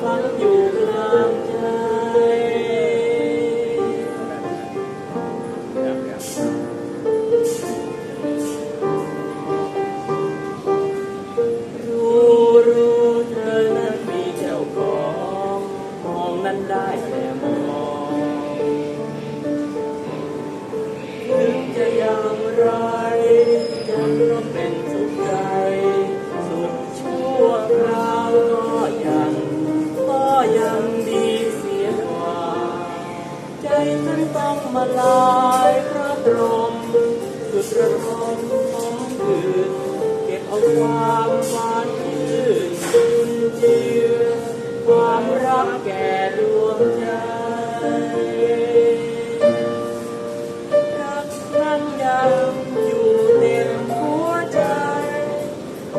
完了。 ใจฉันต้องมาลายพระบรมสุดระทมของคืนเก็บเอาความหวานชื่นจุนเจือความรักแก่ดวงใจรักนั้นยังอยู่เต็มหัวใจ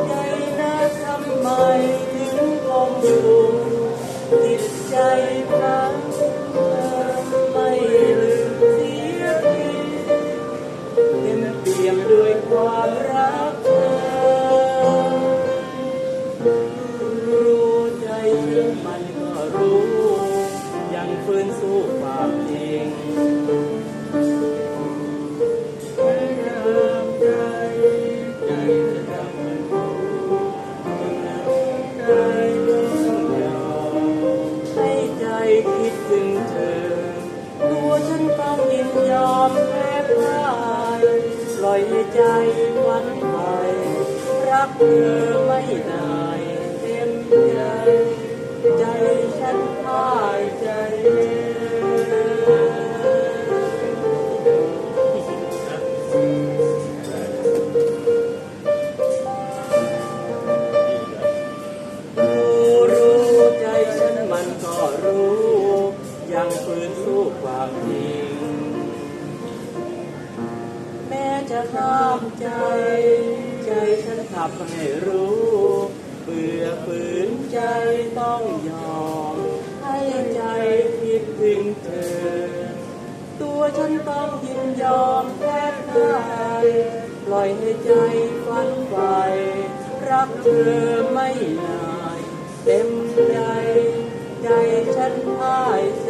ใจนะทำไมถึงคงอยู่จิตใจ มันก็รู้ ยังฝืนสู้ความจริงไม่เริ่มใจใจจะทำมันรู้ใจต้องยอมให้ใจคิดถึงเธอตัวฉันต้องยินยอมแพ้พ่ายปล่อยให้ใจวันไป รักเธอไม่ได้เต็มใจ ยังฝืนสู้ความจริง แม้จะห้ามใจ ใจฉันขับให้รู้เบื่อฝืนใจต้องยอม ให้ใจคิดถึงเธอ ตัวฉันต้องยินยอมแพ้พ่ายปล่อยให้ใจฝันไปรักเธอไม่นายเต็มใจ ใจฉันพ่ายใจ